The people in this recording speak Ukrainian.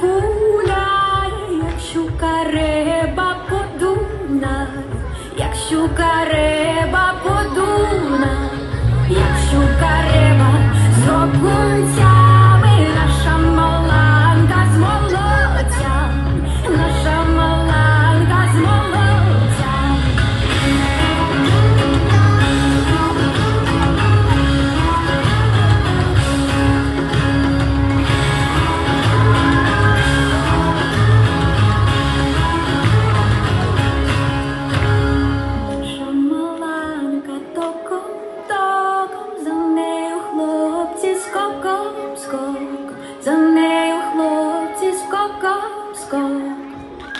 гуляй, якщо кареба подуна, якщо кареба подуна, якщо кареба. go.